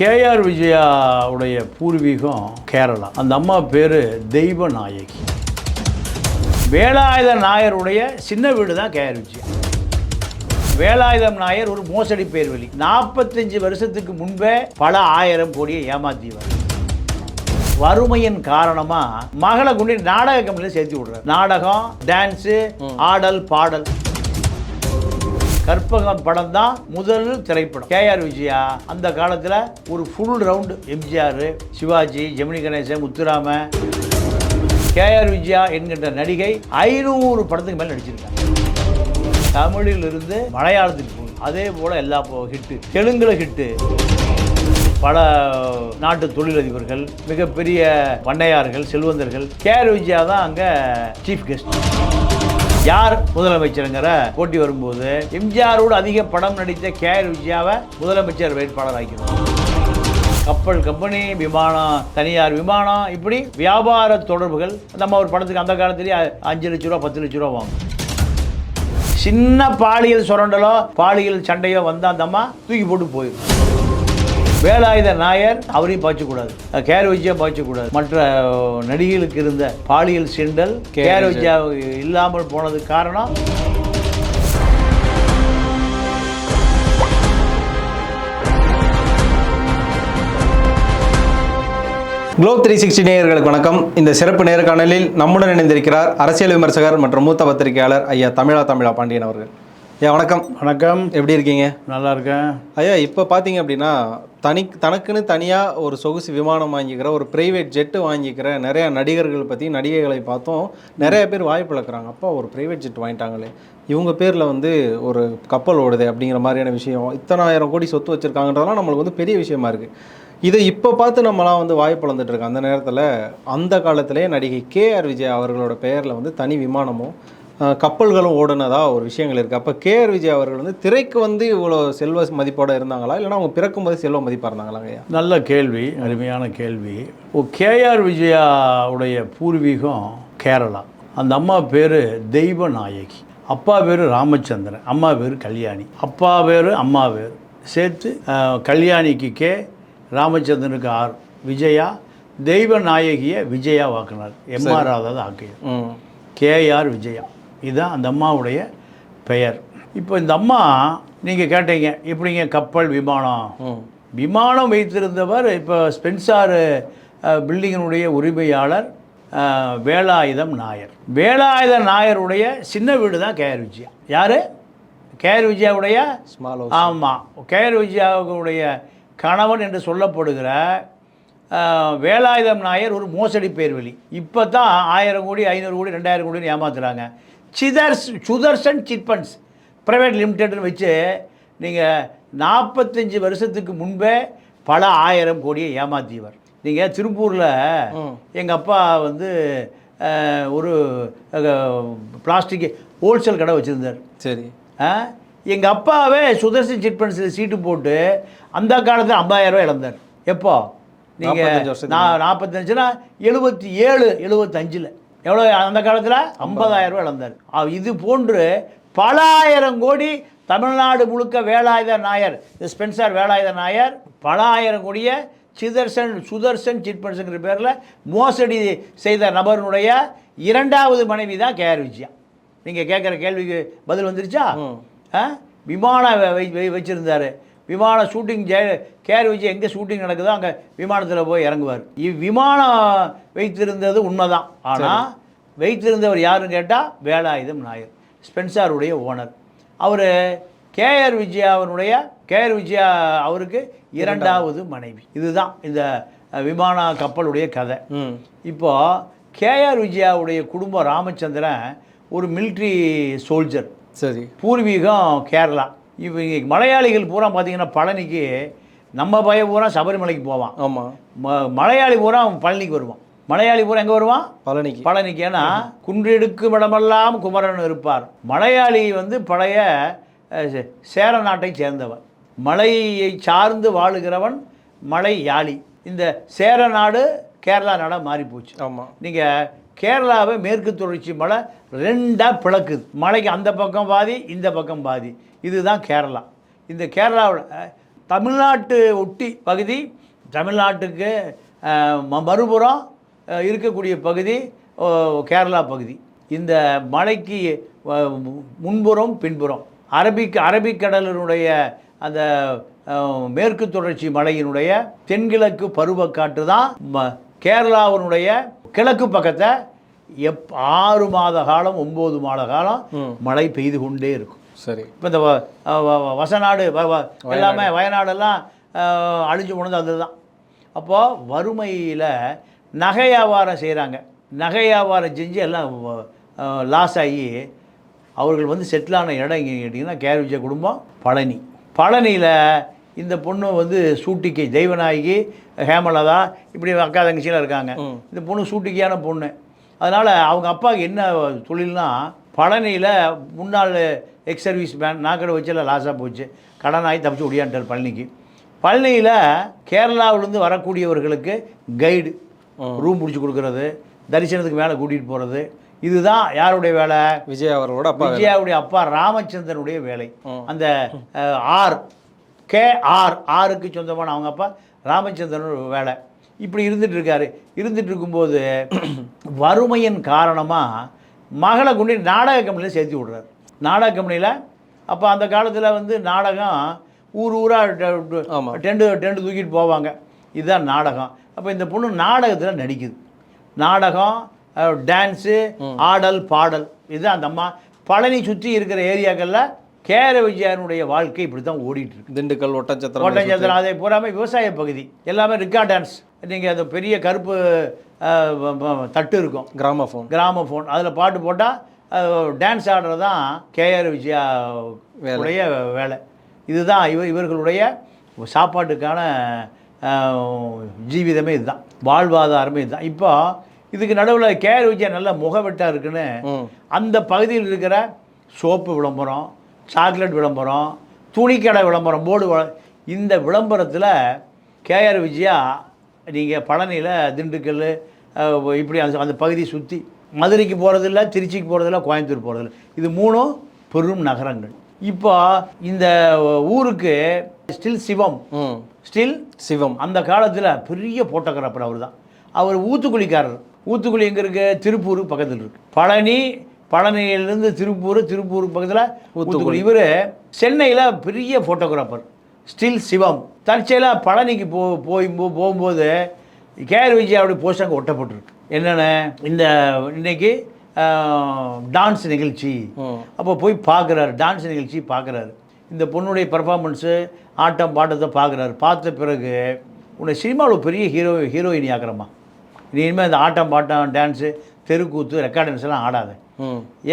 KR விஜயாவுடைய பூர்வீகம் கேரளா. அந்த அம்மா பேர் தெய்வ நாயகி வேலாயுத நாயருடைய சின்ன வீடு தான் கேஆர் விஜயா. வேலாயுதம் நாயர் ஒரு மோசடி பேர்வழி. நாற்பத்தஞ்சு வருஷத்துக்கு முன்பே பல ஆயிரம் கோடியை ஏமாத்தியவர். வறுமையின் காரணமா மகளை கொண்டு நாடக கம்பெனியில் சேர்த்து விடுறாரு. நாடகம் டான்ஸு ஆடல் பாடல். கற்பகம் படம் தான் முதல் திரைப்படம். கேஆர் விஜயா அந்த காலத்தில் ஒரு ஃபுல் ரவுண்டு எம்ஜிஆர் சிவாஜி ஜெமினி கணேசன் முத்துராம கேஆர் விஜயா என்கின்ற நடிகை ஐநூறு படத்துக்கு மேலே நடிச்சிருக்காங்க. தமிழில் இருந்து மலையாளத்துக்கு அதே போல் எல்லா ஹிட்டு தெலுங்குல ஹிட்டு பல நாட்டு தொழிலதிபர்கள் மிகப்பெரிய பண்ணையார்கள் செல்வந்தர்கள். கேஆர் விஜயா தான் அங்கே சீஃப் கெஸ்ட் யார் முதலமைச்சருங்கிற போட்டி வரும்போது எம்ஜிஆரோடு அதிக படம் நடித்த கே ஆர் விஜயாவை முதலமைச்சர் வேட்பாளர் ஆக்கினார் கப்பல் கம்பெனி விமானம் தனியார் விமானம் இப்படி வியாபார தொடர்புகள். நம்ம ஒரு படத்துக்கு அந்த காலத்திலேயே அஞ்சு லட்ச ரூபா பத்து லட்ச ரூபா வாங்கும். சின்ன பாலியல் சுரண்டலோ பாலியல் சண்டையோ வந்தால் அந்த அம்மா தூக்கி போட்டு போயிடும். வேலாயுத நாயர் அவரையும் பாய்ச்சக்கூடாது. கேர் விஜயா பாய்ச்சக்கூடாது. மற்ற நடிகைகளுக்கு இருந்த பாலியல் சிண்டல் கேர் விஜயா இல்லாமல் போனதுக்கு காரணம்? குளோப் த்ரீ சிக்ஸ்டி நேயர்களுக்கு வணக்கம். இந்த சிறப்பு நேர்காணலில் நம்முடன் இணைந்திருக்கிறார் அரசியல் விமர்சகர் மற்றும் மூத்த பத்திரிகையாளர் ஐயா தமிழா தமிழா பாண்டியன் அவர்கள். ஐயா வணக்கம். வணக்கம். எப்படி இருக்கீங்க? நல்லா இருக்கேன் ஐயா இப்போ பார்த்தீங்க அப்படின்னா தனி தனக்குன்னு தனியாக ஒரு சொகுசு விமானம் வாங்கிக்கிற ஒரு பிரைவேட் ஜெட்டு வாங்கிக்கிற நிறைய நடிகர்கள் பற்றி நடிகைகளை பார்த்தோம். நிறைய பேர் வாய்ப்பு இழக்கிறாங்க. அப்பா ஒரு பிரைவேட் ஜெட் வாங்கிட்டாங்களே. இவங்க பேரில் வந்து ஒரு கப்பல் ஓடுது அப்படிங்கிற மாதிரியான விஷயம். இத்தனாயிரம் கோடி சொத்து வச்சுருக்காங்கன்றதெல்லாம் நம்மளுக்கு வந்து பெரிய விஷயமா இருக்குது இதை இப்போ பார்த்து நம்மலாம் வந்து வாய்ப்பு இருக்கோம் அந்த நேரத்தில் அந்த காலத்திலே நடிகை கே ஆர் விஜய் அவர்களோட பெயரில் வந்து தனி விமானமும் கப்பல்களும் ஓடுனதா ஒரு விஷயங்கள் இருக்குது அப்போ கே ஆர் விஜய் அவர்கள் வந்து திரைக்கு வந்து இவ்வளோ செல்வ மதிப்போட இருந்தாங்களா? இல்லைன்னா அவங்க பிறக்கும்போது செல்வ மதிப்பாக இருந்தாங்களா ஐயா? நல்ல கேள்வி அருமையான கேள்வி. ஓ கேஆர் விஜயாவுடைய பூர்வீகம் கேரளா. அந்த அம்மா பேர் தெய்வ நாயகி அப்பா பேர் ராமச்சந்திரன் அம்மா பேர் கல்யாணி. அப்பா பேர் அம்மா பேர். சேர்த்து கல்யாணிக்கு கே ராமச்சந்திரனுக்கு ஆர் விஜயா தெய்வ நாயகியை விஜயா வாக்குனார் எம்ஆர் ராதா ஆக்கியது. கேஆர் விஜயா. இதுதான் அந்த அம்மாவுடைய பெயர். இப்போ இந்த அம்மா நீங்கள் கேட்டீங்க எப்படிங்க கப்பல் விமானம்? விமானம் வைத்திருந்தவர் இப்போ ஸ்பென்சார் பில்டிங்கினுடைய உரிமையாளர் வேலாயுதம் நாயர். வேலாயுத நாயருடைய சின்ன வீடு தான் கேஆர் விஜயா. யார்? கேஆர் விஜயாவுடைய? ஸ்மால் ஆமாம் கேஆர் விஜயாவுடைய கணவன் என்று சொல்லப்படுகிற வேலாயுதம் நாயர் ஒரு மோசடி பேர்வழி. இப்போ தான் ஆயிரம் கோடி ஐநூறு கோடி ரெண்டாயிரம் கோடின்னு ஏமாத்துறாங்க. சிதர்ஸ் சுதர்சன் சிட்பன்ஸ். ப்ரைவேட் லிமிடெட்னு வச்சு நீங்கள் நாற்பத்தஞ்சு வருஷத்துக்கு முன்பே பல ஆயிரம் கோடியை ஏமாத்தியவர். நீங்கள் திருப்பூரில். எங்கள் அப்பா வந்து ஒரு பிளாஸ்டிக் ஹோல்சேல் கடை வச்சுருந்தார். சரி. எங்கள் அப்பாவே சுதர்சன் சிட் ஃபண்ட்ஸில் சீட்டு போட்டு அந்த காலத்தில் 50000 ரூபாய் இழந்தார். எப்போ? 45 நீங்கள் நான் நாற்பத்தஞ்சுனா எழுபத்தி ஏழு எழுபத்தஞ்சில் எவ்வளோ அந்த காலத்தில்? 50000 ரூபாய் இழந்தார். இது போன்று பல ஆயிரம் கோடி தமிழ்நாடு முழுக்க வேலாயுத நாயர் ஸ்பென்சர் வேலாயுத நாயர் பல ஆயிரம் கோடியை சிதர்சன் சுதர்சன் சிட் ஃபண்ட்ஸுங்கிற பேரில் மோசடி செய்த நபருடைய இரண்டாவது மனைவி தான் கேஆர் விஜயா. நீங்கள் கேட்குற கேள்விக்கு பதில் வந்துருச்சா? ம். ஆ? விமானம் வை- வை- வை- வச்சிருந்தாரு. விமான ஷூட்டிங் ஜெய கேர் விஜய் எங்கே ஷூட்டிங் நடக்குதோ அங்கே விமானத்தில் போய் இறங்குவார். இவ்விமானம் வைத்திருந்தது உண்மைதான். ஆனால் வைத்திருந்தவர் யாருன்னு கேட்டால் வேலாயுதம் நாயர் ஸ்பென்சாருடைய ஓனர். அவர் கேஆர் விஜயாவினுடைய கேஆர் விஜயா அவருக்கு இரண்டாவது மனைவி. இதுதான் இந்த விமான கப்பலுடைய கதை. ம். இப்போ கேஆர் விஜயாவுடைய குடும்பம் ராமச்சந்திரன் ஒரு மிலிட்ரி சோல்ஜர் சரி. பூர்வீகம் கேரளா. இவங்க மலையாளிகள் பூரா பார்த்தீங்கன்னா பழனிக்கு நம்ம பையன் பூரா சபரிமலைக்கு போவான். ஆமாம் ம மலையாளி பூரா பழனிக்கு வருவான். மலையாளி பூரா எங்கே வருவான்? பழனிக்கு. பழனிக்கு. ஏன்னா குன்றெடுக்கும் இடமெல்லாம் குமரன் இருப்பார். மலையாளி வந்து பழைய சேர நாட்டை சேர்ந்தவன். மலையை சார்ந்து வாழுகிறவன் மலை யாளி இந்த சேர நாடு கேரளா நாடாக மாறி போச்சு ஆமாம் நீங்கள் கேரளாவை மேற்கு தொடர்ச்சி மலை ரெண்டாக பிளக்குது. மலைக்கு அந்த பக்கம் பாதி இந்த பக்கம் பாதி. இதுதான் கேரளா. இந்த கேரளாவில் தமிழ்நாட்டு ஒட்டி பகுதி தமிழ்நாட்டுக்கு மறுபுறம் இருக்கக்கூடிய பகுதி கேரளா பகுதி. இந்த மலைக்கு முன்புறம் பின்புறம். அரபிக் அரபிக்கடலினுடைய அந்த மேற்கு தொடர்ச்சி மலையினுடைய தென்கிழக்கு பருவக்காற்று தான் ம- கேரளாவினுடைய கிழக்கு பக்கத்தை எப் ஆறு மாத காலம் ஒம்பது மாத காலம். மழை பெய்து கொண்டே இருக்கும். சரி. இப்போ இந்த வசநாடு எல்லாமே வயநாடெல்லாம் அழிஞ்சு போனது அதுதான் அப்போது வறுமையில் நகை வியாபாரம் செய்கிறாங்க நகை வியாபாரம் செஞ்சு எல்லாம் லாஸ் ஆகி அவர்கள் வந்து செட்டில் ஆன இடம் எங்கே கேட்டிங்கன்னா கேர் விஜய குடும்பம் பழனி. பழனியில் இந்த பொண்ணு வந்து சூட்டிக்கை தெய்வநாயகி ஹேமலதா இப்படி அக்கா தங்கச்சிலாம் இருக்காங்க. இந்த பொண்ணு சூட்டிக்கையான பொண்ணு. அதனால் அவங்க அப்பாவுக்கு என்ன தொழில்னா பழனியில் முன்னாள் எக்ஸ் சர்வீஸ் மேன் நாக்கடை வச்சுல லாஸாக போச்சு. கடனாகி தப்பிச்சு ஒடியான்ட்டார் பழனிக்கு. பழனியில் கேரளாவிலேருந்து வரக்கூடியவர்களுக்கு கைடு ரூம் பிடிச்சி கொடுக்கறது தரிசனத்துக்கு மேலே கூட்டிகிட்டு போகிறது இதுதான் யாருடைய வேலை? விஜய் அவர்களோட அப்பா. விஜயாவுடைய அப்பா ராமச்சந்திரனுடைய வேலை. அந்த ஆர் கே ஆர் ஆருக்கு சொந்தமான அவங்க அப்பா ராமச்சந்திரன் வேலை. இப்படி இருந்துட்டு இருக்காரு. இருந்துட்டு இருக்கும்போது வறுமையின் காரணமாக மகளை கொண்டு நாடக கம்பெனியில் சேர்த்து விடுறாரு. நாடக கம்பெனியில் அப்போ அந்த காலத்தில் வந்து நாடகம் ஊர் ஊராக. டெண்டு டெண்டு தூக்கிட்டு போவாங்க. இதுதான் நாடகம். அப்போ இந்த பொண்ணு நாடகத்தில் நடிக்குது. நாடகம் டான்ஸு ஆடல் பாடல். இதுதான் அந்த அம்மா. பழனி சுற்றி இருக்கிற ஏரியாக்களில் கேர விஜயனுடைய வாழ்க்கை இப்படி தான் ஓடிட்டு இருக்கு. திண்டுக்கல் ஒட்டச்சத்திரம் கோட்டஞ்சத்திரம் அதை பூராமே விவசாய பகுதி. எல்லாமே ரிக்கா டான்ஸ் நீங்கள் அந்த பெரிய கருப்பு தட்டு இருக்கும். கிராமபோன் கிராம ஃபோன் அதில் பாட்டு போட்டால் டான்ஸ் ஆடுறது தான் கேஆர் விஜயா உடைய வேலை. இதுதான் இவ இவர்களுடைய சாப்பாட்டுக்கான ஜீவிதமே இதுதான். வாழ்வாதாரமே இதுதான். இப்போ இதுக்கு நடுவில் கேஆர் விஜயா நல்ல முகவெட்டாக இருக்குன்னு அந்த பகுதியில் இருக்கிற சோப்பு விளம்பரம் சாக்லேட் விளம்பரம் துணிக்கடை விளம்பரம் போர்டு இந்த விளம்பரத்தில் கேஆர் விஜயா நீங்கள் பழனியில் திண்டுக்கல் இப்படி அந்த அந்த பகுதி சுற்றி மதுரைக்கு போகிறதில்ல திருச்சிக்கு போகிறதில்ல கோயம்புத்தூர் போகிறதில்ல இது மூணும் பெரும் நகரங்கள். இப்போ இந்த ஊருக்கு ஸ்டில் சிவம். ஸ்டில் சிவம். அந்த காலத்தில் பெரிய போட்டோகிராஃபர் அவர் தான். அவர் ஊத்துக்குளிக்காரர் ஊத்துக்குளி எங்கே இருக்கு? திருப்பூர் பக்கத்தில் இருக்கு. பழனி பழனியிலேருந்து திருப்பூர் திருப்பூர் பக்கத்தில் ஊத்துக்குளி இவர் சென்னையில் பெரிய ஃபோட்டோகிராஃபர் ஸ்டில் சிவம். தற்செயலாக பழனிக்கு போ போய் போகும்போது கேஆர் விஜயாவுடைய போஸ்ட் அங்கே ஒட்டப்பட்டிருக்கு. என்னென்ன? இந்த இன்னைக்கு டான்ஸ் நிகழ்ச்சி. அப்போ போய் பார்க்குறாரு டான்ஸ் நிகழ்ச்சி பார்க்குறாரு இந்த பொண்ணுடைய பர்ஃபார்மன்ஸு ஆட்டம் பாட்டத்தை பார்க்குறாரு பார்த்த பிறகு உன்னை சினிமாவில் பெரிய ஹீரோ ஹீரோயினி ஆக்குறம்மா. நீ இனிமேல் இந்த ஆட்டம் பாட்டம் டான்ஸு தெருக்கூத்து ரெக்கார்ட் டான்ஸ் எல்லாம் ஆடாத.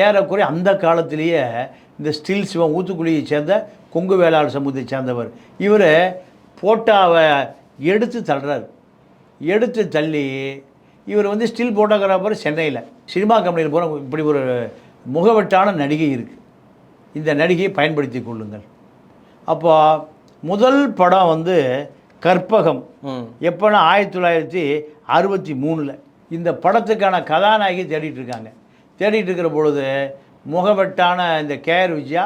ஏறக்குறைய அந்த காலத்திலேயே இந்த ஸ்டில் சிவம் ஊத்துக்குழியை சேர்ந்த கொங்கு வேளாளர் சமூகத்தை சேர்ந்தவர். இவர் போட்டாவை எடுத்து தள்ளுறாரு. எடுத்து தள்ளி இவர் வந்து ஸ்டில் ஃபோட்டோகிராஃபர் சென்னையில். சினிமா கம்பெனியில் போகிற இப்படி ஒரு முகவெட்டான நடிகை இருக்குது இந்த நடிகையை பயன்படுத்தி கொள்ளுங்கள். அப்போ முதல் படம் வந்து கற்பகம். எப்போனா ஆயிரத்தி தொள்ளாயிரத்தி அறுபத்தி மூணில். இந்த படத்துக்கான கதாநாயகி தேடிட்டு இருக்காங்க. தேடிட்டு இருக்கிற பொழுது முகவெட்டான இந்த கேஆர் விஜயா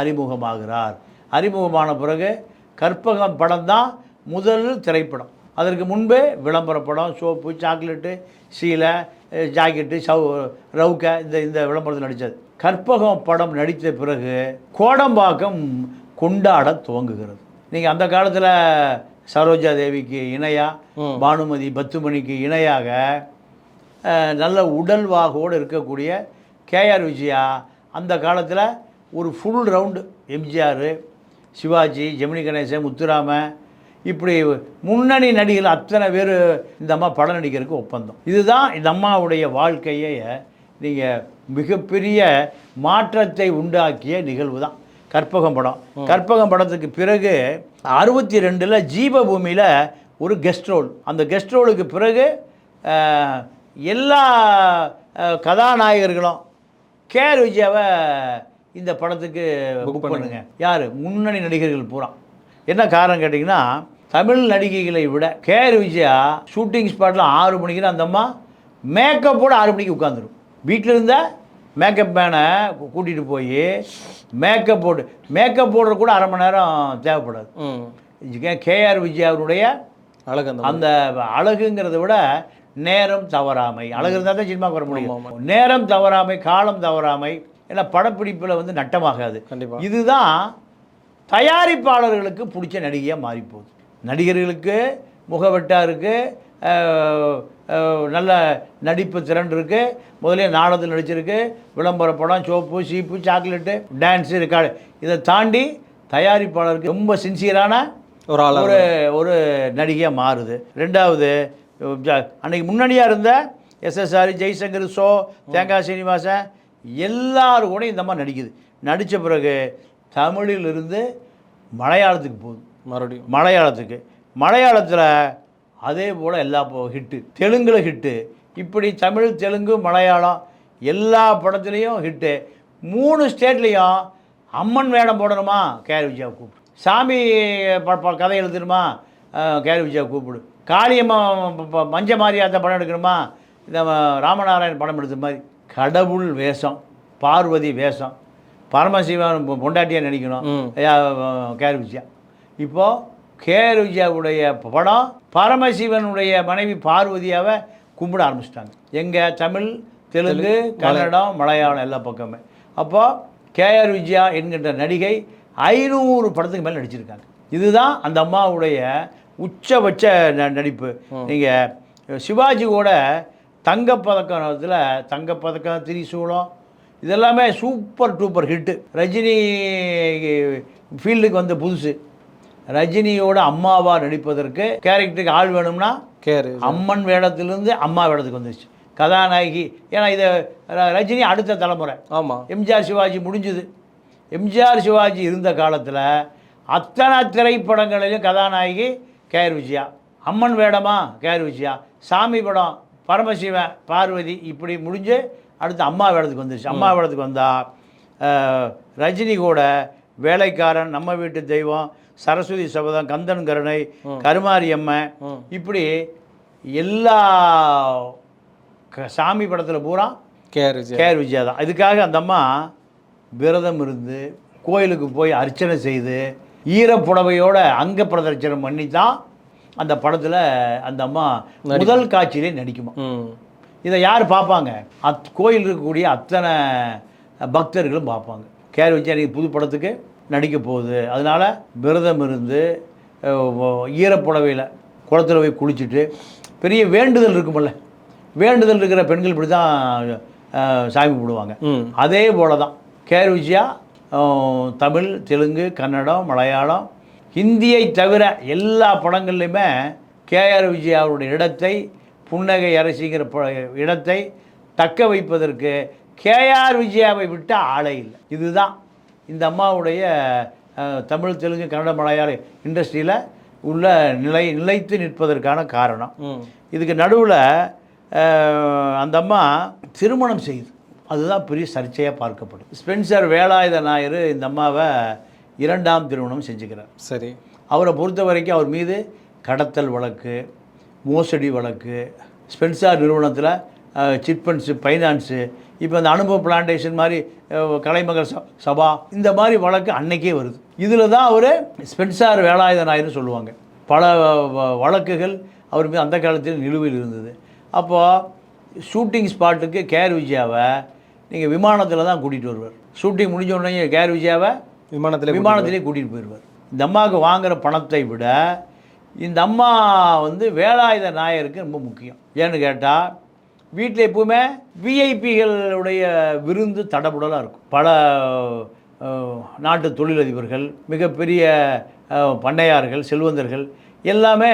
அறிமுகமாகிறார். அறிமுகமான பிறகு கற்பகம் படம் தான் முதல் திரைப்படம். அதற்கு முன்பே விளம்பர படம் சோப்பு சாக்லேட்டு சீலை ஜாக்கெட்டு சவு ரவுக்க இந்த இந்த விளம்பரத்தில் நடித்தது. கற்பகம் படம் நடித்த பிறகு கோடம்பாக்கம் கொண்டாட துவங்குகிறது. நீங்கள் அந்த காலத்தில் சரோஜா தேவிக்கு இணையாக. பானுமதி பத்துமணிக்கு இணையாக நல்ல உடல்வாகோடு இருக்கக்கூடிய கேஆர் விஜயா அந்த காலத்தில் ஒரு ஃபுல் ரவுண்டு எம்ஜிஆர் சிவாஜி ஜெமினி கணேசன் முத்துராம இப்படி முன்னணி நடிகர்கள் அத்தனை பேர் இந்த அம்மா படம் நடிக்கிறதுக்கு ஒப்பந்தம். இதுதான் இந்த அம்மாவுடைய வாழ்க்கையை நீங்கள் மிகப்பெரிய மாற்றத்தை உண்டாக்கிய நிகழ்வு தான் கற்பகம் படம். கற்பகம் படத்துக்கு பிறகு அறுபத்தி ரெண்டில் ஜீவபூமியில் ஒரு கெஸ்ட் ரோல் அந்த கெஸ்ட் ரோலுக்கு பிறகு எல்லா கதாநாயகர்களும் கேஆர் விஜயாவை இந்த படத்துக்கு புக் பண்ணுங்க. யார்? முன்னணி நடிகர்கள் பூரா. என்ன காரணம் கேட்டிங்கன்னா தமிழ் நடிகைகளை விட கேஆர் விஜயா ஷூட்டிங் ஸ்பாட்டில் ஆறு மணிக்கு அந்த அம்மா மேக்கப்போட ஆறு மணிக்கு உட்காந்துரும் வீட்டில் இருந்த மேக்கப் மேனை கூட்டிகிட்டு போய் மேக்கப் போட்டு மேக்கப் போடுற கூட அரை மணி நேரம் தேவைப்படாது. கேஆர் விஜயாவுடைய அழகு அந்த அந்த அழகுங்கிறத விட நேரம் தவறாமை. அழகு இருந்தால் தான் சினிமாவுக்கு வர முடியும். நேரம் தவறாமை காலம் தவறாமை ஏன்னா படப்பிடிப்பில் வந்து நட்டமாகாது. கண்டிப்பா. இதுதான் தயாரிப்பாளர்களுக்கு பிடிச்ச நடிகையாக மாறிப்போகுது. நடிகர்களுக்கு முகவெட்டா இருக்குது நல்ல நடிப்பு திறன் இருக்குது முதலே நாடகத்தில் நடிச்சிருக்கு விளம்பர படம் சோப்பு சீப்பு சாக்லேட்டு டான்ஸு ரெக்கார்டு. இதை தாண்டி தயாரிப்பாளருக்கு ரொம்ப சின்சியரான ஒரு ஆளா ஒரு ஒரு நடிகையாக மாறுது. ரெண்டாவது அன்னைக்கு முன்னணியாக இருந்த எஸ்எஸ்ஆர் ஜெய்சங்கர் ஷோ தேங்காய் சீனிவாசன் எல்லாரும் கூட இந்த மாதிரி நடிக்குது. நடித்த பிறகு தமிழிலிருந்து மலையாளத்துக்கு போகுது. மறுபடியும். மலையாளத்துக்கு. மலையாளத்தில் அதே போல் எல்லா ஹிட்டு. தெலுங்கில் ஹிட்டு. இப்படி தமிழ் தெலுங்கு மலையாளம் எல்லா படத்துலேயும் ஹிட்டு. மூணு ஸ்டேட்லேயும் அம்மன் வேடம் போடணுமா? கேஆர் விஜயாவை கூப்பிடு. சாமி கதை எழுதணுமா? கேஆர் விஜயாவை கூப்பிடு. காளியம்மா மஞ்ச மாரியாத்த படம் எடுக்கணுமா? இந்த ராமநாராயண் படம் எடுத்த மாதிரி. கடவுள் வேஷம் பார்வதி வேஷம். பரமசிவன் பொ- பொண்டாட்டியா நடிக்கணும். ம். கேஆர் விஜயா. இப்போது கேஆர் விஜயாவுடைய படம் பரமசிவனுடைய மனைவி பார்வதியாவை கும்பிட ஆரம்பிச்சிட்டாங்க. எங்கே? தமிழ் தெலுங்கு கன்னடம் மலையாளம் எல்லா பக்கமே. அப்போ கேஆர் விஜயா என்கின்ற நடிகை ஐநூறு படத்துக்கு மேலே நடிச்சிருக்காங்க. இதுதான் அந்த அம்மாவுடைய உச்சபட்ச நடிப்பு. நீங்கள் சிவாஜி கூட தங்கப்பதக்கத்தில் தங்கப்பதக்கம் திரிசூலம் இதெல்லாமே சூப்பர் டூப்பர் ஹிட்டு ரஜினி ஃபீல்டுக்கு வந்த புதுசு. ரஜினியோட அம்மாவா நடிப்பதற்கு கேரக்டருக்கு ஆள் வேணும்னா கேரு அம்மன் வேடத்திலிருந்து அம்மா வேடத்துக்கு வந்துச்சு கதாநாயகி ஏன்னா இதை ரஜினி அடுத்த தலைமுறை. ஆமா. எம்ஜிஆர் சிவாஜி முடிஞ்சுது. எம்ஜிஆர் சிவாஜி இருந்த காலத்தில் அத்தனை திரைப்படங்களிலும் கதாநாயகி கேஆர் விஜயா. அம்மன் வேடமா கேஆர் விஜயா. சாமி படம் பரமசிவன் பார்வதி இப்படி முடிஞ்சு அடுத்து அம்மா வேடத்துக்கு வந்துருச்சு. அம்மா வேடத்துக்கு வந்தா அஹ், ரஜினி கூட வேலைக்காரன் நம்ம வீட்டு தெய்வம் சரஸ்வதி சபதம் கந்தன் கருணை கருமாரி அம்மன். இப்படி எல்லா க- சாமி படத்தில் பூரா கேர் விஜய். கேஆர் விஜயா தான். இதுக்காக அந்த அம்மா விரதம் இருந்து கோயிலுக்கு போய் அர்ச்சனை செய்து ஈரப்புடவையோட அங்க பிரதர்ச்சனம் பண்ணி தான் அந்த படத்தில் அந்த அம்மா முதல் காட்சியிலே நடிக்குமா. இதை யார் பார்ப்பாங்க? அத் கோயில் இருக்கக்கூடிய அத்தனை பக்தர்களும் பார்ப்பாங்க. கேஆர் விஜயா இன்னைக்கு புது படத்துக்கு நடிக்க போகுது. அதனால் விரதம் இருந்து ஈரப்புடவையில் குளத்துல போய் குளிச்சுட்டு பெரிய வேண்டுதல் இருக்குமல்ல. வேண்டுதல் இருக்கிற பெண்கள் இப்படி தான் சாமி கும்பிடுவாங்க. அதே போல தான் கேஆர் விஜயா தமிழ் தெலுங்கு கன்னடம் மலையாளம் ஹிந்தியை தவிர எல்லா படங்கள்லையுமே கேஆர் விஜயாவுடைய இடத்தை புன்னகை அரசிங்கிற ப- இடத்தை தக்க வைப்பதற்கு கேஆர் விஜயாவை விட்ட ஆளே இல்லை. இதுதான் இந்த அம்மாவுடைய தமிழ் தெலுங்கு கன்னட மலையாள இண்டஸ்ட்ரியில் உள்ள நிலை நிலைத்து நிற்பதற்கான காரணம். இதுக்கு நடுவில் அந்த அம்மா திருமணம் செய்யுது அதுதான் பெரிய சர்ச்சையாக பார்க்கப்படுது. ஸ்பென்சர் வேலாயுத நாயர் இந்த அம்மாவை இரண்டாம் திருமணம் செஞ்சுக்கிறார். சரி. அவரை பொறுத்த வரைக்கும் அவர் மீது கடத்தல் வழக்கு மோசடி வழக்கு ஸ்பென்சார் நிறுவனத்தில் சிட் ஃபண்ட்ஸு ஃபைனான்ஸு இப்போ அந்த அனுபவ பிளான்டேஷன் மாதிரி கலைமகள் ச- சபா இந்த மாதிரி வழக்கு அன்னைக்கே வருது. இதில் தான் அவர் ஸ்பென்சார் வேலாயுத நாயர்னு சொல்லுவாங்க. பல வழக்குகள் அவர் மீது அந்த காலத்தில் நிலுவையில் இருந்தது. அப்போது ஷூட்டிங் ஸ்பாட்டுக்கு கேர் விஜயாவை நீங்கள் விமானத்தில் தான் கூட்டிகிட்டு வருவார். ஷூட்டிங் முடிஞ்ச உடனே கேர் விஜயாவை விமானத்தில் விமானத்திலே கூட்டிகிட்டு போயிடுவார். இந்த அம்மாவுக்கு வாங்குற பணத்தை விட இந்த அம்மா வந்து வேலாயுத நாயருக்கு ரொம்ப முக்கியம். ஏன்னு கேட்டால் வீட்டில் எப்பவுமே விஐபிகளுடைய விருந்து தடபுடலாக இருக்கும். பல நாட்டு தொழிலதிபர்கள் மிகப்பெரிய பண்ணையார்கள் செல்வந்தர்கள் எல்லாமே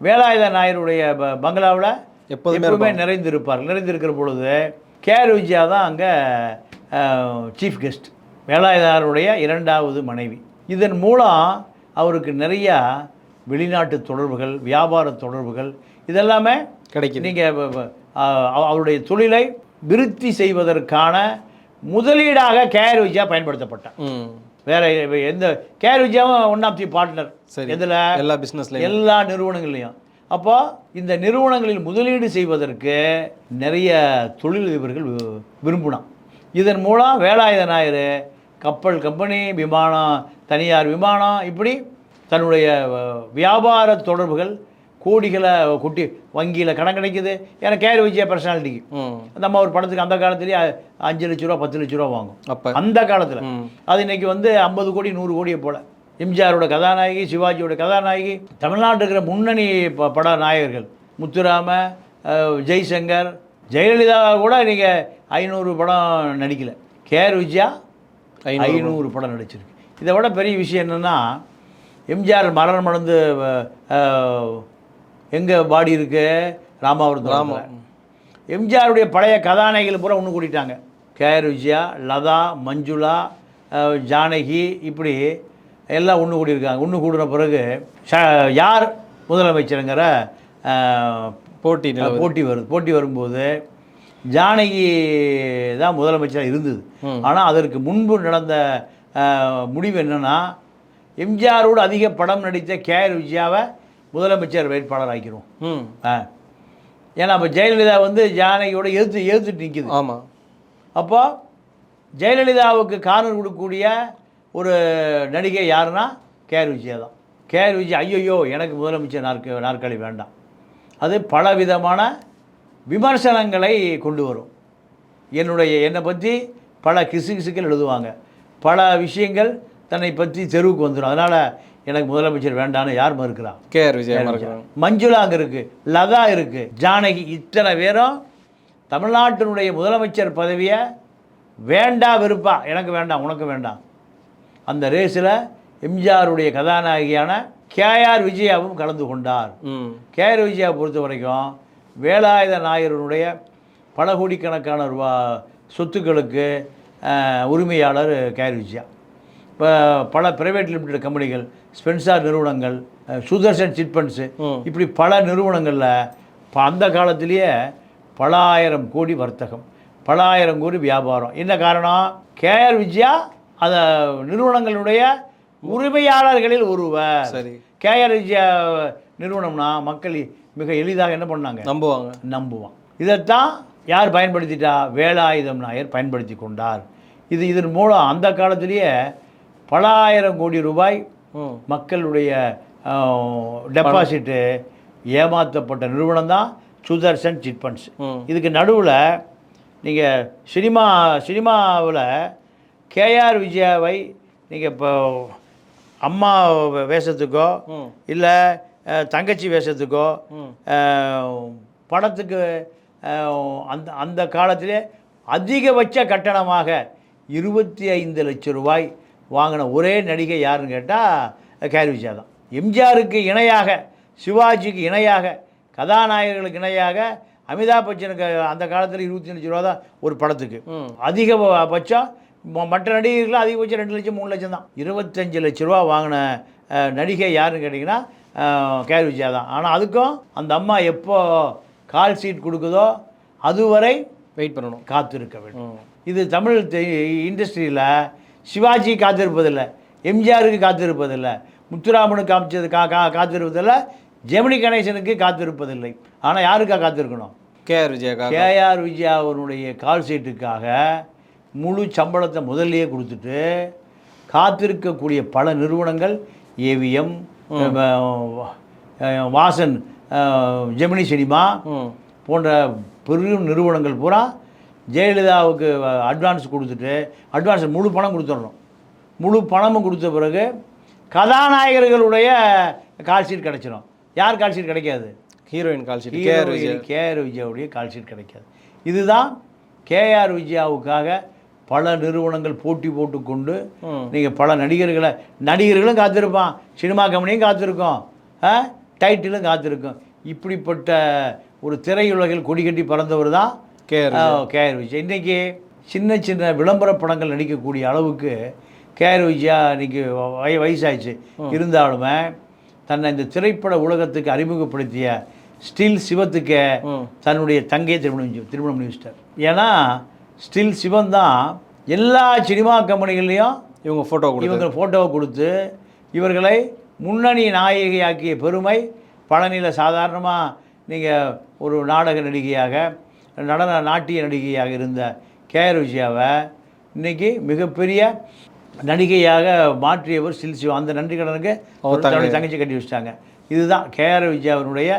வேலாயுத நாயருடைய ப- பங்களாவில் எப்போதுமே எப்பவுமே நிறைந்திருப்பார் நிறைந்திருக்கிற பொழுது கேஆர் விஜயா தான் அங்கே சீஃப் கெஸ்ட் வேலாயுதாருடைய இரண்டாவது மனைவி. இதன் மூலம் அவருக்கு நிறையா வெளிநாட்டு தொடர்புகள் வியாபார தொடர்புகள் இதெல்லாமே கிடைக்குது. நீங்கள் அவருடைய தொழிலை விருத்தி செய்வதற்கான முதலீடாக கேஆர் விஜயா பயன்படுத்தப்பட்டார். ம். வேற எந்த கேஆர் விஜயாவும் ஒன் ஆஃப் தி பார்ட்னர் சரி. எதில்? எல்லா பிஸ்னஸ்லையும் எல்லா நிறுவனங்கள்லையும். அப்போ இந்த நிறுவனங்களில் முதலீடு செய்வதற்கு நிறைய தொழிலதிபர்கள் வி- விரும்பினான் இதன் மூலம் வேலாயுத நாயர் கப்பல் கம்பெனி விமானம் தனியார் விமானம் இப்படி தன்னுடைய வியாபார தொடர்புகள் கோடிகளை கொட்டி வங்கியில் கடன் கிடைக்குது. ஏன்னா கேர் விஜய பர்சனாலிட்டிக்கு நம்ம ஒரு படத்துக்கு அந்த காலத்துலேயே அஞ்சு லட்ச ரூபா பத்து லட்ச ரூபா வாங்கும். அப்போ? அந்த காலத்தில். அது இன்னைக்கு வந்து ஐம்பது கோடி நூறு கோடியை போல. எம்ஜிஆரோட கதாநாயகி சிவாஜியோட கதாநாயகி தமிழ்நாட்டில் இருக்கிற முன்னணி ப- பட நாயகர்கள் முத்துராம ஜெய்சங்கர் ஜெயலலிதா கூட நீங்கள் ஐநூறு படம் நடிக்கல. கேஆர் விஜயா ஐநூறு படம். நடிச்சிருக்கு. இதை விட பெரிய விஷயம் என்னென்னா எம்ஜிஆர் மரணம் அடைந்து எங்கே பாடி இருக்கு? ராமாவரத்தில் ராமம். எம்ஜிஆருடைய பழைய கதாநாயகிகள் பூரா ஒன்று கூட்டிட்டாங்க. கேஆர் விஜயா லதா மஞ்சுளா ஜானகி இப்படி எல்லாம் ஒன்று கூடியிருக்காங்க. ஒன்று கூடின பிறகு யார் முதலமைச்சருங்கிற போட்டி போட்டி வருது. போட்டி வரும்போது ஜானகி தான் முதலமைச்சராக இருந்தது. ஆனால் அதற்கு முன்பு நடந்த முடிவு என்னன்னா எம்ஜிஆரோடு அதிக படம் நடித்த கேஆர் விஜயாவை முதலமைச்சர் வேட்பாளர் ஆக்கிரும் ம். ஆ ஏன்னா அப்போ ஜெயலலிதா வந்து ஜானகியோட எதிர்த்து எதிர்த்துட்டு நிற்கிது ஆமாம் அப்போ ஜெயலலிதாவுக்கு காரணம் கொடுக்கக்கூடிய ஒரு நடிகை யாருன்னா கேஆர் விஜயா தான். கேஆர் விஜய் ஐயோ எனக்கு முதலமைச்சர் நாற்க நாற்காலி வேண்டாம். அது பலவிதமான விமர்சனங்களை கொண்டு வரும். என்னுடைய என்னை பற்றி பல கிசுகிசுக்கள் எழுதுவாங்க. பல விஷயங்கள் தன்னை பற்றி தெருவுக்கு வந்துடும் அதனால் எனக்கு முதலமைச்சர் வேண்டான்னு யார் மறுக்கிறா? கேஆர் விஜயா மஞ்சுளா அங்கே இருக்குது லதா இருக்குது ஜானகி இத்தனை பேரும் தமிழ்நாட்டினுடைய முதலமைச்சர் பதவியை வேண்டா வெறுப்பா. எனக்கு வேண்டாம் உனக்கு வேண்டாம். அந்த ரேஸில் எம்ஜிஆருடைய கதாநாயகியான கேஆர் விஜயாவும் கலந்து கொண்டார். கேஆர் விஜயா பொறுத்த வரைக்கும் வேலாயுத நாயருடைய பல கோடிக்கணக்கான ரூபா சொத்துக்களுக்கு உரிமையாளர் கேஆர் விஜயா. இப்போ பல பிரைவேட் லிமிடெட் கம்பெனிகள் ஸ்பென்சார் நிறுவனங்கள் சுதர்சன் சிட்பண்ட்ஸு. இப்படி பல நிறுவனங்களில் இப்போ அந்த காலத்திலேயே பல ஆயிரம் கோடி வர்த்தகம் பல ஆயிரம் கோடி வியாபாரம். என்ன காரணம்? கேஆர் விஜயா அந்த நிறுவனங்களுடைய உரிமையாளர்களில் ஒருவர். சரி. கேஆர் விஜயா நிறுவனம்னா மக்கள் மிக எளிதாக என்ன பண்ணாங்க? நம்புவாங்க. நம்புவான் இதைத்தான் யார் பயன்படுத்திட்டா? வேலாயுதம் நாயர் பயன்படுத்தி கொண்டார். இது இதன் மூலம் அந்த காலத்திலேயே பல ஆயிரம் கோடி ரூபாய் மக்களுடைய டெபாசிட்டு ஏமாற்றப்பட்ட நிறுவனம் தான் சுதர்சன் சிட்பண்ட்ஸ் இதுக்கு நடுவில் நீங்கள் சினிமா சினிமாவில் கேஆர் விஜயாவை நீங்கள் இப்போ அம்மா வேஷத்துக்கோ இல்லை தங்கச்சி வேஷத்துக்கோ படத்துக்கு அந்த அந்த காலத்திலே அதிகபட்ச கட்டணமாக இருபத்தி ஐந்து லட்சம் ரூபாய் வாங்கின ஒரே நடிகை யாருன்னு கேட்டால் கேரி விஜயா தான். எம்ஜிஆருக்கு இணையாக சிவாஜிக்கு இணையாக கதாநாயகர்களுக்கு இணையாக அமிதாப் பச்சனுக்கு அந்த காலத்தில் இருபத்தி லட்ச ரூபா தான் ஒரு படத்துக்கு. அதிகபட்சம் மற்ற நடிகர்கள் அதிகபட்சம் ரெண்டு லட்சம் மூணு லட்சம் தான். இருபத்தஞ்சு லட்ச ரூபா வாங்கின நடிகை யாருன்னு கேட்டிங்கன்னா கேர் விஜயா தான் ஆனால் அதுக்கும் அந்த அம்மா எப்போ கால் சீட் கொடுக்குதோ அதுவரை வெயிட் பண்ணணும். காத்திருக்க வேண்டும். இது தமிழ் இண்டஸ்ட்ரியில் சிவாஜி காத்திருப்பதில்லை எம்ஜிஆருக்கு காத்திருப்பதில்லை முத்துராமனுக்கு காமிச்சது கா கா காத்திருப்பதில்லை ஜெமினி கணேசனுக்கு காத்திருப்பதில்லை. ஆனால் யாருக்கா காத்திருக்கணும்? கேஆர் விஜயாக்காக கேஆர் விஜயா அவருடைய கால் சீட்டுக்காக முழு சம்பளத்தை முதல்லயே கொடுத்துட்டு காத்திருக்கக்கூடிய பல நிறுவனங்கள் ஏவிஎம் வாசன் ஜெமினி சினிமா போன்ற பெரும் நிறுவனங்கள் பூரா ஜெயலலிதாவுக்கு அட்வான்ஸ் கொடுத்துட்டு அட்வான்ஸ் முழு பணம் கொடுத்துடணும். முழு பணமும் கொடுத்த பிறகு கதாநாயகர்களுடைய கால் ஷீட் கிடைச்சிடும் யார் கால் ஷீட் கிடைக்காது? Heroine call sheet KR Vijaya KR விஜயாவுடைய call sheet கிடைக்காது. இதுதான் கேஆர் விஜயாவுக்காக பல நிறுவனங்கள் போட்டி போட்டுக்கொண்டு நீங்கள் பல நடிகர்களை நடிகர்களும் காத்திருப்பான். சினிமா கம்பெனியும் காத்திருக்கோம். டைட்டிலும் காத்திருக்கும். இப்படிப்பட்ட ஒரு திரையுலகில் கொடி கட்டி பறந்தவர் தான் கேஆர் கேஆர் விஜய். இன்றைக்கி சின்ன சின்ன விளம்பர படங்கள் நடிக்கக்கூடிய அளவுக்கு கேஆர் விஜயா இன்னைக்கு வய வயசாயிடுச்சு. இருந்தாலுமே தன்னை இந்த திரைப்பட உலகத்துக்கு அறிமுகப்படுத்திய ஸ்டில் சிவத்துக்கு தன்னுடைய தங்கையை திருமணம் திருமணம் பண்ணி வச்சிட்டார் ஏன்னா ஸ்டில் சிவன் தான் எல்லா சினிமா கம்பெனிகள்லையும் இவங்க ஃபோட்டோ கொடுத்து. இவங்க ஃபோட்டோவை கொடுத்து இவர்களை முன்னணி நாயகியாக்கிய பெருமை. பழனியில் சாதாரணமாக நீங்கள் ஒரு நாடக நடிகையாக நடன நாட்டிய நடிகையாக இருந்த கேஆர் விஜயாவை இன்றைக்கி மிகப்பெரிய நடிகையாக மாற்றியவர் சில் சிவா அந்த நன்றி கடனுக்கு தங்கச்சி கட்டி வச்சிட்டாங்க. இதுதான் கேஆர் விஜய் அவருடைய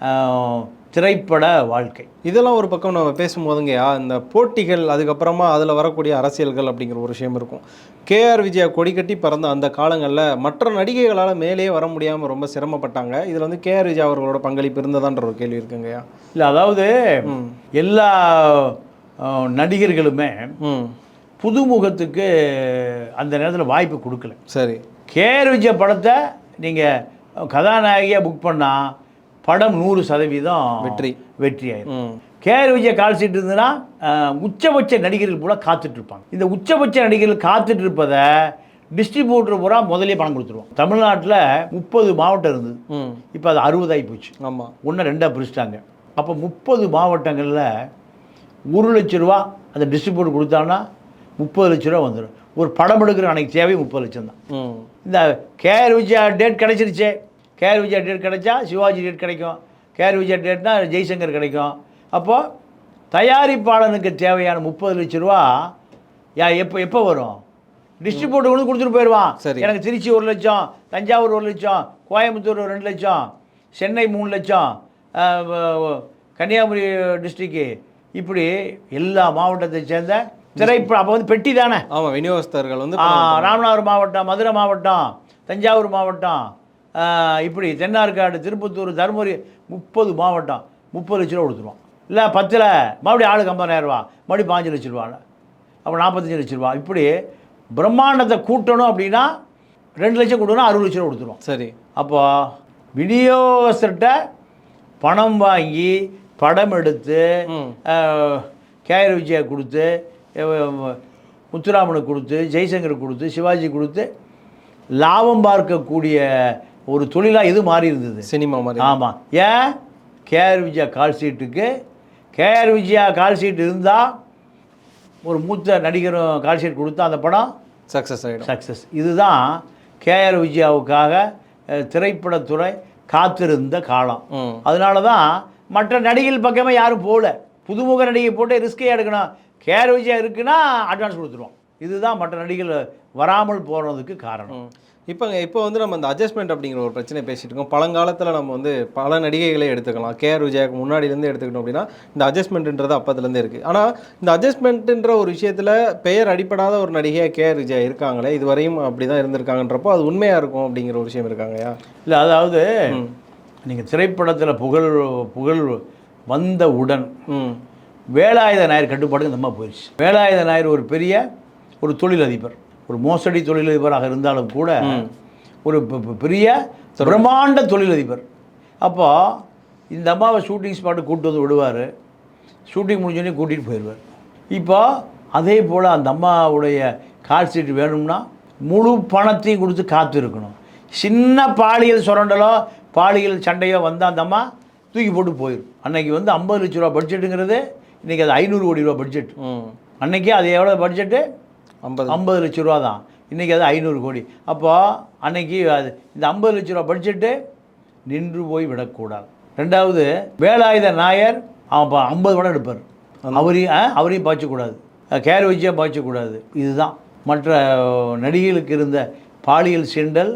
ஆஹ், திரைப்பட வாழ்க்கை. இதெல்லாம் ஒரு பக்கம் நம்ம பேசும்போதுங்கய்யா இந்த போட்டிகள் அதுக்கப்புறமா அதில் வரக்கூடிய அரசியல்கள் அப்படிங்கிற ஒரு விஷயம் இருக்கும். கேஆர் விஜயா கொடி கட்டி பிறந்த அந்த காலங்களில் மற்ற நடிகைகளால் மேலேயே வர முடியாமல் ரொம்ப சிரமப்பட்டாங்க. இதில் வந்து கேஆர் விஜயா அவர்களோட பங்களிப்பு இருந்ததான்ற ஒரு கேள்வி இருக்குங்கய்யா இல்லை அதாவது எல்லா நடிகர்களுமே புதுமுகத்துக்கு அந்த நேரத்தில் வாய்ப்பு கொடுக்கல. சரி. கேஆர் விஜய் படத்தை நீங்கள் கதாநாயகியாக புக் பண்ணால் படம் நூறு சதவீதம் வெற்றி. வெற்றி ஆயிடும் கேஆர் விஜய் கால் சீட் இருந்ததுன்னா உச்சபட்ச நடிகர்கள் பூரா காத்துட்டு இருப்பாங்க இந்த உச்சபட்ச நடிகர்கள் காத்துட்டு இருப்பதை டிஸ்ட்ரிபியூட்டர் பூரா முதலே பணம் கொடுத்துருவோம். தமிழ்நாட்டில் முப்பது மாவட்டம் இருந்தது. இப்போ அது அறுபதாகி போச்சு. ஆமாம் ஒன்று ரெண்டாக பிரிச்சிட்டாங்க. அப்போ முப்பது மாவட்டங்களில் ஒரு லட்ச ரூபா அந்த டிஸ்ட்ரிபியூட்டர் கொடுத்தான்னா முப்பது லட்ச ரூபா வந்துடும் ஒரு படம் எடுக்கிற அன்னைக்கு தேவை முப்பது லட்சம் தான் இந்த கேஆர் விஜயா டேட் கிடைச்சிருச்சே. கேஆர் விஜயா டேட் கிடைச்சா சிவாஜி டேட் கிடைக்கும். கேஆர் விஜயா டேட்னா ஜெய்சங்கர் கிடைக்கும். அப்போது தயாரிப்பாளனுக்கு தேவையான முப்பது லட்ச ரூபா யா எப்போ எப்போ வரும்? டிஸ்ட்ரிபியூட்டர் வந்து கொடுத்துட்டு போயிடுவான். சரி. எனக்கு திருச்சி ஒரு லட்சம் தஞ்சாவூர் ஒரு லட்சம் கோயம்புத்தூர் ரெண்டு லட்சம் சென்னை மூணு லட்சம் கன்னியாகுமரி டிஸ்ட்ரிக்கு இப்படி எல்லா மாவட்டத்தை சேர்ந்த திரைப்படம் அப்போ வந்து பெட்டி தானே? ஆமாம் விநியோகஸ்தர்கள் வந்து ராமநாதபுரம் மாவட்டம் மதுரை மாவட்டம் தஞ்சாவூர் மாவட்டம் இப்படி தென்னார்காடு திருப்பத்தூர் தருமபுரி முப்பது மாவட்டம் முப்பது லட்ச ரூபா கொடுத்துருவான் இல்லை பத்தில் மறுபடியும் ஆளுக்கு ஐம்பதாயிரம் ரூபா மறுபடியும் பாஞ்சு லட்ச ரூபா அப்போ நாற்பத்தஞ்சு லட்ச ரூபா. இப்படி பிரம்மாண்டத்தை கூட்டணும் அப்படின்னா ரெண்டு லட்சம் கொடுக்கணும் அறுபது லட்ச ரூபா கொடுத்துருவோம். சரி. அப்போ விநியோகஸ்தர்கிட்ட பணம் வாங்கி படம் எடுத்து கேஆர் விஜயா கொடுத்து முத்துராமனுக்கு கொடுத்து ஜெய்சங்கருக்கு கொடுத்து சிவாஜி கொடுத்து லாபம் பார்க்கக்கூடிய ஒரு தொழிலாக இது மாறி இருந்தது. சினிமா மாதிரி ஆமாம் ஏன்? கேஆர் விஜயா கால் சீட்டுக்கு. கேஆர் விஜயா கால் சீட் இருந்தால் ஒரு மூத்த நடிகரும் கால் ஷீட் கொடுத்தா அந்த படம் சக்ஸஸ் ஆகிடும் சக்ஸஸ் இதுதான் கேஆர் விஜயாவுக்காக திரைப்படத்துறை காத்திருந்த காலம். அதனால தான் மற்ற நடிகைகள் பக்கமே யாரும் போகல. புதுமுக நடிகை போட்டு ரிஸ்கே எடுக்கணும். கேஆர் விஜயா இருக்குன்னா அட்வான்ஸ் கொடுத்துருவோம். இதுதான் மற்ற நடிகைகள் வராமல் போனதுக்கு காரணம். ம். இப்போங்க இப்போ வந்து நம்ம இந்த அட்ஜஸ்ட்மெண்ட் அப்படிங்கிற ஒரு பிரச்சனை பேசிட்டு இருக்கோம். பழங்காலத்தில் நம்ம வந்து பல நடிகைகளை எடுத்துக்கலாம். கேஆர் விஜயாக்கு முன்னாடிலேருந்து எடுத்துக்கிட்டோம் அப்படின்னா இந்த அட்ஜஸ்ட்மெண்ட்ன்றது அப்பத்துலேருந்து இருக்குது ஆனால் இந்த அட்ஜஸ்ட்மெண்ட்ன்ற ஒரு விஷயத்தில் பெயர் அடிப்படாத ஒரு நடிகையாக கேஆர் விஜயா இருக்காங்களே இதுவரையும் அப்படி தான் இருந்திருக்காங்கன்றப்போ அது உண்மையாக இருக்கும் அப்படிங்கிற ஒரு விஷயம் இருக்காங்கயா இல்லை அதாவது நீங்கள் திரைப்படத்தில் புகழ் புகழ் வந்தவுடன் ம். வேலாயுத நாயர் கட்டுப்பாடு இந்த அம்மா போயிடுச்சு வேலாயுத நாயர் ஒரு பெரிய ஒரு தொழிலதிபர். ஒரு மோசடி தொழிலதிபராக இருந்தாலும் கூட ஒரு பெரிய பிரம்மாண்ட தொழிலதிபர். அப்போ இந்த அம்மாவை ஷூட்டிங் ஸ்பாட்டு கூட்டு வந்து விடுவார். ஷூட்டிங் முடிஞ்சோடனே கூட்டிகிட்டு போயிடுவார் இப்போ அதே போல் அந்த அம்மாவுடைய கால் சீட் வேணும்னா முழு பணத்தையும் கொடுத்து காத்து இருக்கணும். சின்ன பாலியல் சுரண்டலோ பாலியல் சண்டையோ வந்தால் அந்த அம்மா தூக்கி போட்டு போயிடும் அன்னைக்கு வந்து ஐம்பது லட்ச ரூபா பட்ஜெட்டுங்கிறது இன்றைக்கி அது ஐநூறு கோடி ரூபா பட்ஜெட் அன்னைக்கு அது எவ்வளோ பட்ஜெட்டு ஐம்பது. ஐம்பது லட்ச ரூபா தான் இன்றைக்கி அது ஐநூறு கோடி. அப்போ அன்னைக்கு அது இந்த ஐம்பது லட்ச ரூபா பட்ஜெட்டு நின்று போய் விடக்கூடாது. ரெண்டாவது வேலாயுத நாயர் அவன் ஐம்பது படம் எடுப்பார். அவரையும் அவரையும் பாய்ச்சக்கூடாது. கேர் வச்சியாக பாய்ச்சக்கூடாது. இதுதான். மற்ற நடிகைகளுக்கு இருந்த பாலியல் சீண்டல்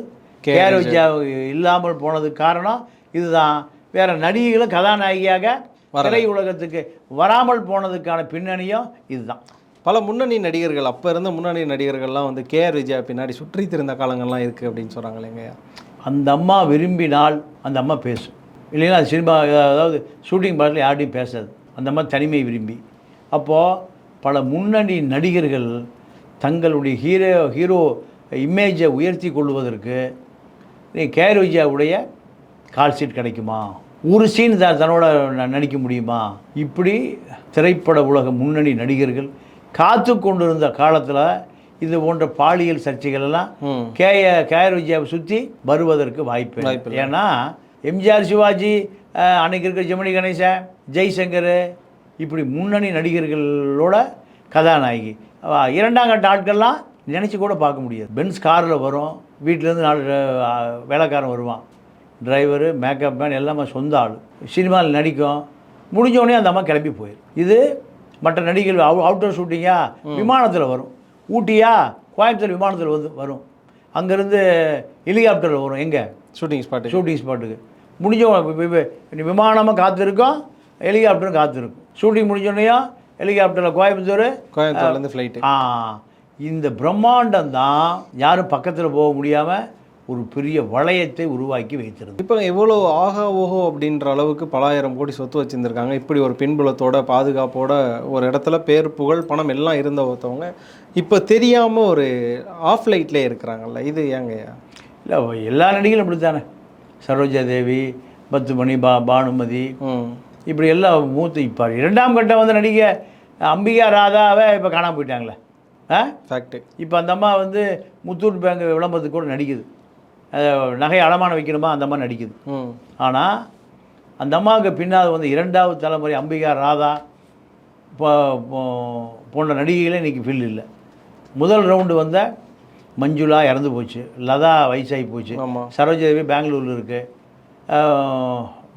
கேர் வச்சியா இல்லாமல் போனதுக்கு காரணம் இதுதான். வேற நடிகைகளும் கதாநாயகியாக திரை உலகத்துக்கு வராமல் போனதுக்கான பின்னணியும் இதுதான். பல முன்னணி நடிகர்கள் அப்போ இருந்த முன்னணி நடிகர்கள்லாம் வந்து கேஆர் விஜயா பின்னாடி சுற்றி திருந்த காலங்கள்லாம் இருக்குது அப்படின்னு சொல்கிறாங்க இல்லைங்கய்யா அந்த அம்மா விரும்பினால் அந்த அம்மா பேசும். இல்லைன்னா அது சினிமா அதாவது ஷூட்டிங் பாட்டில் யார்ட்டையும் பேசாது. அந்த அம்மா தனிமை விரும்பி. அப்போது பல முன்னணி நடிகர்கள் தங்களுடைய ஹீரோ ஹீரோ இமேஜை உயர்த்தி கொள்வதற்கு நீ கேர் விஜயாவுடைய கால் சீட் கிடைக்குமா? ஒரு சீன் த தன்னோட ந- நடிக்க முடியுமா? இப்படி திரைப்பட உலக முன்னணி நடிகர்கள் காத்து கொண்டிருந்த காலத்தில் இது போன்ற பாலியல் சர்ச்சைகள் எல்லாம் ம். கேய கேஆர் விஜயாவை சுற்றி வருவதற்கு வாய்ப்பு. வாய்ப்பில்லை. ஏன்னா எம்ஜிஆர் சிவாஜி அன்னைக்கு இருக்கிற ஜெமினி கணேசன் ஜெய்சங்கர் இப்படி முன்னணி நடிகர்களோட கதாநாயகி. இரண்டாம் கட்ட ஆட்கள்லாம் நினச்சி கூட பார்க்க முடியாது. பென்ஸ் காரில் வரும் வீட்டிலேருந்து நாலு வேலைக்காரன் வருவான். டிரைவரு மேக்கப் மேன் எல்லாமே சொந்த ஆள். சினிமாவில் நடிக்கும். முடிஞ்ச உடனே அந்த அம்மா கிளம்பி போயிடும் இது மற்ற நடிகர்கள் அவு அவுட்டர் ஷூட்டிங்கா விமானத்தில் வரும். ஊட்டியா? கோயம்புத்தூர் விமானத்தில் வந்து வரும். அங்கேருந்து ஹெலிகாப்டரில் வரும். எங்கே? ஷூட்டிங் ஸ்பாட்டு ஷூட்டிங் ஸ்பாட்டுக்கு முடிஞ்ச வி- வி- வி- விமானமும் காத்திருக்கும்? ஹெலிகாப்டரும் காத்திருக்கும். ஷூட்டிங் முடிஞ்சோடனையும் ஹெலிகாப்டரில் கோயம்புத்தூர் கோயம்புத்தூர்லேருந்து ஃப்ளைட்டு ஆ இந்த பிரம்மாண்டம் தான் யாரும் பக்கத்தில் போக முடியாமல் ஒரு பெரிய வளையத்தை உருவாக்கி வைத்திருந்தது. இப்போ எவ்வளோ ஆகா ஓஹோ அப்படின்ற அளவுக்கு பலாயிரம் கோடி சொத்து வச்சுருந்துருக்காங்க. இப்படி ஒரு பின்புலத்தோட பாதுகாப்போட ஒரு இடத்துல பேர் புகழ் பணம் எல்லாம் இருந்த ஒருத்தவங்க இப்போ தெரியாமல் ஒரு ஆஃப் லைட்லேயே இருக்கிறாங்கல்ல இது ஏங்கய்யா? இல்லை எல்லா நடிகளும் அப்படித்தானே? சரோஜா தேவி பத்துமணி பா பானுமதி. இப்படி எல்லாம் மூத்து இப்போ இரண்டாம் கட்டம் வந்து நடிகை அம்பிகா ராதாவை இப்போ காணாம போயிட்டாங்களே. ஆ? ஃபேக்ட்டு இப்போ அந்த அம்மா வந்து முத்தூட் பேங்க் விளம்பரத்துக்கு கூட நடிக்குது. நகை அடமானம் வைக்கணுமா? அந்த அம்மா நடிக்குது. ஆனால் அந்த அம்மாவுக்கு பின்னால் வந்து இரண்டாவது தலைமுறை அம்பிகா ராதா போன்ற நடிகைகளே இன்றைக்கி ஃபீல்டு இல்லை. முதல் ரவுண்டு வந்த மஞ்சுளா இறந்து போச்சு. லதா வயசாகி போச்சு. சரோஜதேவி பெங்களூரில் இருக்குது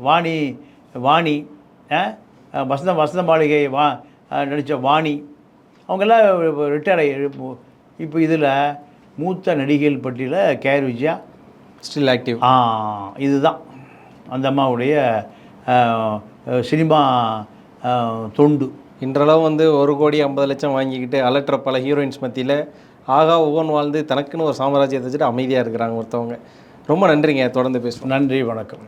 வாணி வாணி வசந்த வசந்த மாளிகை வா நடித்த வாணி அவங்கெல்லாம் ரிட்டையர் ஆகி இப்போ இதில் மூத்த நடிகைகள் பட்டியலில் கேஆர் விஜயா ஸ்டில் ஆக்டிவ் இதுதான். அந்த அம்மாவுடைய சினிமா தொண்டு. இன்றளவு வந்து ஒரு கோடி ஐம்பது லட்சம் வாங்கிக்கிட்டு அலட்டுற பல ஹீரோயின்ஸ் மத்தியில் ஆகா ஒவ்வொன்று வாழ்ந்து தனக்குன்னு ஒரு சாம்ராஜ்யத்தை வச்சுட்டு அமைதியாக இருக்கிறாங்க ஒருத்தவங்க. ரொம்ப நன்றிங்க. தொடர்ந்து பேசுவோம். நன்றி வணக்கம்.